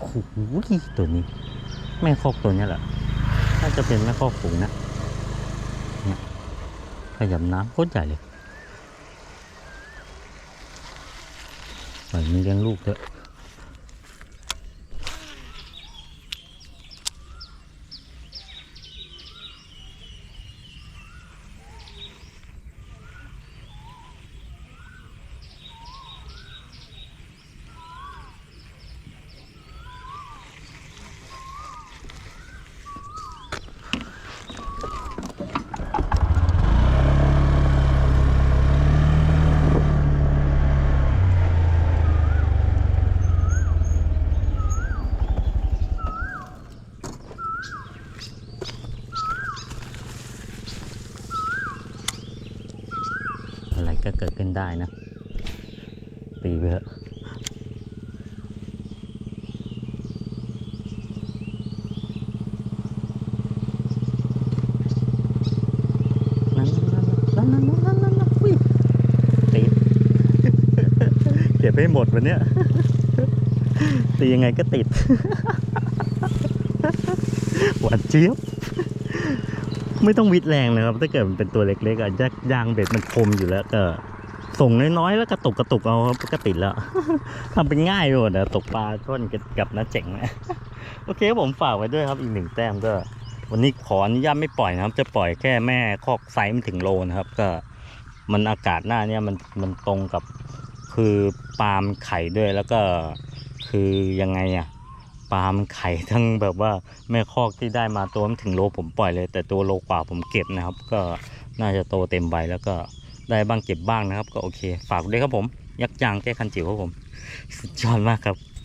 โหตัวนี้ แม่คอกตัวนี้แหละน่าจะเป็นแม่คอกฝูงนะเนี่ยขยำน้ำโคตรใหญ่เลยปล่อยมันเลี้ยงลูกเถอะอะไร ก็เกิดขึ้นได้นะ ตีไปเถอะนั่นนั่นนั่นนั่นนั่นนั่นนั่นอุ้ยตีเก็บให้หมดวันเนี้ยตียังไงก็ติด หวานเจี๊ยบ ไม่ต้องวิดแรงนะครับ ถ้าเกิดมันเป็นตัวเล็กๆอะยยางเบ็ดมันคมอยู่แล้วก็ส่งน้อยๆ แล้วกระตุกกระตุกเอาครับก็ติดแล้วทำเป็นง่ายไปหมดนะตกปลาช่อนกับน้าเจ๋งนะโอเคผมฝากไว้ด้วยครับอีกหนึ่งแต้มก็ วันนี้ขออนุญาตไม่ปล่อยนะครับ จะปล่อยแค่แม่คอกไซส์ไม่ถึงโลนะครับ ก็มันอากาศหน้าเนี่ยมันมันตรงกับคือปาล์มไข่ด้วยแล้วก็คือยังไงอะ ปาล์มไข่ทั้งแบบว่าแม่คอกที่ได้มาตัวมันถึงโลผมปล่อยเลย แต่ตัวโลกว่าผมเก็บนะครับ ก็น่าจะโตเต็มใบแล้วก็ได้บ้างเก็บบ้างนะครับ ก็โอเค ฝากด้วยครับผม ยักษ์ยางแก้คันจิ๋วครับผม สุดยอดมากครับ